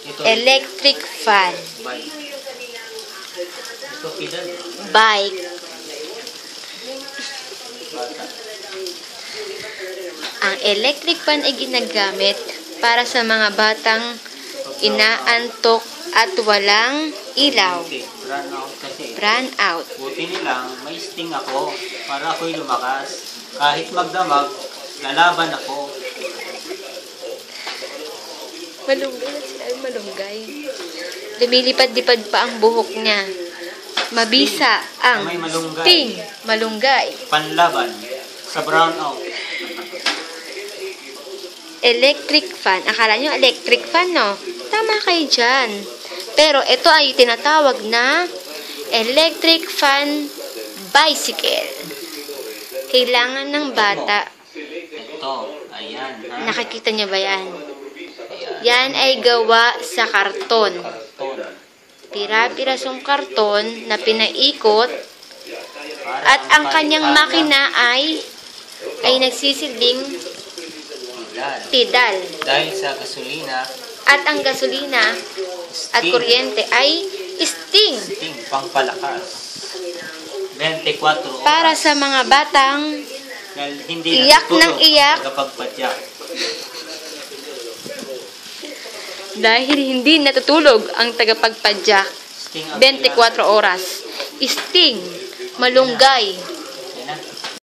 Ito, Electric fan. bike. Ang electric fan ay ginagamit para sa mga batang inaantok at walang ilaw. Run out kasi. Run out. Buti nilang may sting ako para ako'y lumakas. Kahit magdamag, lalaban ako. Malunggay na sila. Ay, malunggay. Lumilipad-lipad pa ang buhok niya. Mabisa ang May malunggay. sting. Malunggay. Panlaban sa brown out. Electric fan. Akala nyo electric fan, no? Tama kayo dyan. Pero ito ay tinatawag na electric fan bicycle. Kailangan ng bata. Ito, ayan. Ha? Nakikita niyo ba yan? Ayan. Yan ay gawa sa karton. Pira-pirasong karton na pinaikot at ang kanyang makina ay ay nagsisilbing pedal. Dahil sa gasolina, At ang gasolina at kuryente ay sting. Sting, pangpalakas. 24 oras. Para sa mga batang Dahil hindi Iyak ng iyak. dahil hindi natutulog ang tagapagpadyak Sting ang 24 oras. Sting, malunggay,